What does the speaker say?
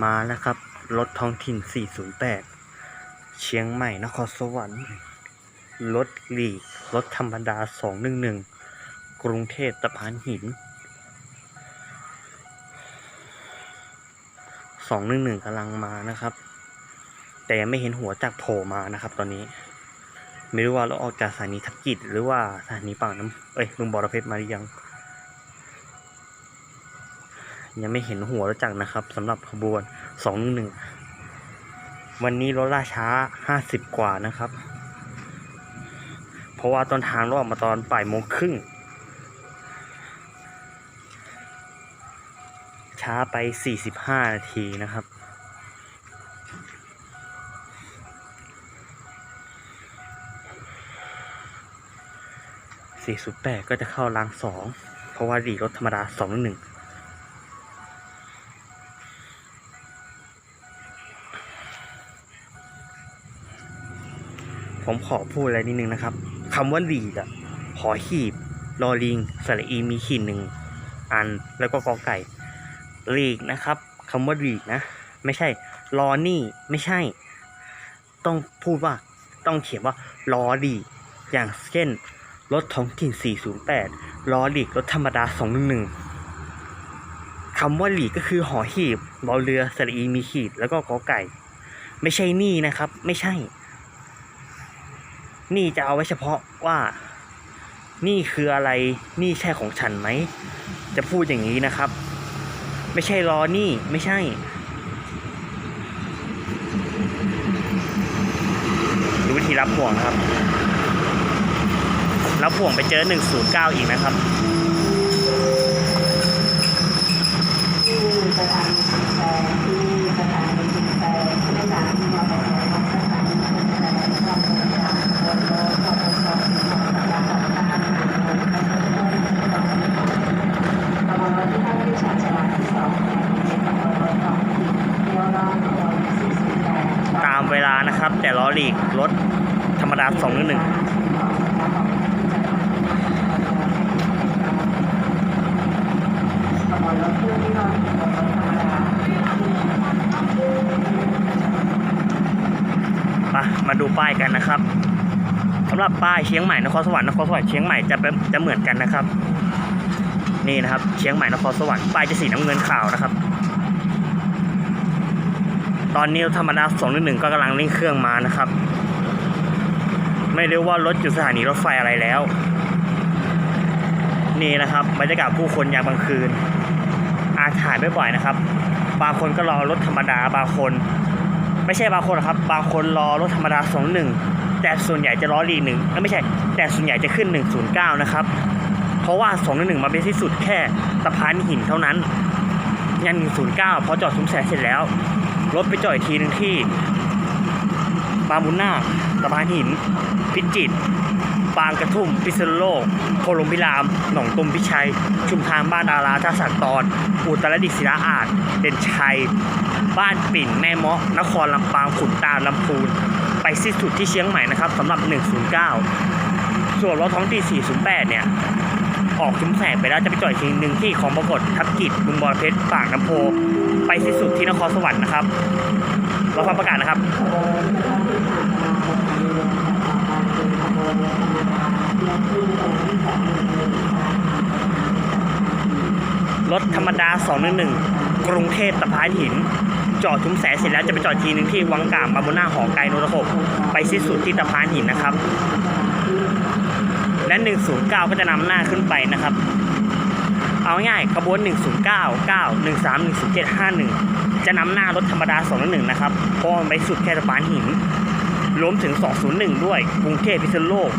มาแล้วครับ รถท้องถิ่น 408 เชียงใหม่ นครสวรรค์ รถลีก รถธรรมดา 211 กรุงเทพตะพานหิน 211กำลังมานะครับ แต่ยังไม่เห็นหัวจากโผล่มานะครับตอนนี้ ไม่รู้ว่าเราออกจากสถานีทับกิจหรือว่าสถานีปากน้ำเอ้ยลุงบอระเพ็ดมาหรือยัง ยังไม่เห็นหัวรถจักรนะครับสำหรับขบวน211วันนี้รถล่าช้า50กว่านะครับ เพราะว่าตอนทางรออกมาตอนบ่ายโมงครึ่งช้าไป 45 นาทีนะครับ408ก็จะเข้ารางสอง เพราะว่าดีรถธรรมดา211 ผมขอพูดอะไรนิดนึงนะครับคำว่าลีดอะหอหีบลอลิงสระอีมีขีดหนึ่งอันแล้วก็กอไก่ลีกนะครับคำว่าลีกนะ ไม่ใช่ลอนี่ไม่ใช่ ต้องพูดว่าต้องเขียนว่าลอลีอย่างเช่นรถท้องถิ่น 408ลอลีกรถธรรมดา 211คำว่าลีกก็คือหอหีบรอเรือสระอีมีขีดแล้วก็กอไก่ ไม่ใช่นี่นะครับ ไม่ใช่ นี่จะเอาไว้เฉพาะว่า นี่คืออะไร นี่ใช่ของฉันไหม จะพูดอย่างนี้นะครับ ไม่ใช่รอนี่ไม่ใช่ ดูวิธีรับห่วงนะครับ รับห่วงไปเจอ 109 อีกนะครับ ที่สถานีชุมแพที่สถานีชุมแพผู้โดยสารที่มาจากสถานีชุมแพต้องบริการบนรถต้องบริการของการจัดการอาหารบนรถต้องบริการขบวนรถที่ท่านผู้ชมฉลากที่สองเป็นขบวนรถของที่เที่ยวรอบขบวนสี่สิบแปด ตามเวลา นะครับ แต่ล้อหลีกรถธรรมดา211ขบวนรถเครื่งที่นอนขบวนรถธรรมามามาดูป้ายกันนะครับสำหรับป้ายเชียงใหม่นครสวรรค์นครสวรรค์เชียงใหม่จะเป็นจะเหมือนกันนะครับ นี่นะครับ เชียงใหม่นครสวรรค์ป้ายจะสีน้ำเงินขาวนะครับ ตอนนี้ธรรมดาสองหนึ่งก็กำลังเร่งเครื่องมานะครับ ไม่รู้ว่ารถอยู่สถานีรถไฟอะไรแล้ว นี่นะครับบรรยากาศผู้คนยามกลางคืน อาถ่ายไม่บ่อยนะครับ บางคนก็รอรถธรรมดาบางคน ไม่ใช่บางคนครับ บางคนรอรถธรรมดา21แต่ส่วนใหญ่จะรอรีหนึ่งไม่ใช่ แต่ส่วนใหญ่จะขึ้น 109 นะครับ เพราะว่า211มาเป็นที่สุดแค่สะพานหินเท่านั้นยัน109พอจอดซุ้มแสเสร็จแล้ว รถไปจอดอีกทีหนึงที่บางบุญนาคสะพานหิน พิจิตรบางกระทุ่ม พิษณุโลกโคลมพิราม หนองตุมพิชัย ชุมทางบ้านดาราท่าสักตอน อุตรดิตถ์ศิลาอาจเด่นชัย บ้านปิ่น แม่เมาะ นครลำปางขุนตาลลำพูน ไปสิ้นสุดที่เชียงใหม่นะครับสำหรับ 109 ส่วนรถท้องที่ 408 เนี่ย ออกชุมแสงไปแล้วจะไปจอดอีกทีหนึ่งที่ของปรากฏทับกิจบุงบอรเพชรปากน้ำโพ ไปสิ้นสุดที่นครสวรรค์นะครับรอฟังประกาศนะครับรถธรรมดา 211 กรุงเทพตะพานหิน จอดชุมแสเสร็จแล้วจะไปจอดทีหนึ่งที่วังกามบาบุน่าหอไกลโนตะขบไปสิ้นสุดที่ตะพานหินนะครับ และ 109 ก็จะนำหน้าขึ้นไปนะครับ เอาง่ายขบวน 109 9 13 107 51 จะนำหน้ารถธรรมดา201นะครับเพราะมันไปสุดแค่สะพานหินรวมถึง 201 ด้วยกรุงเทพพิษณุโลก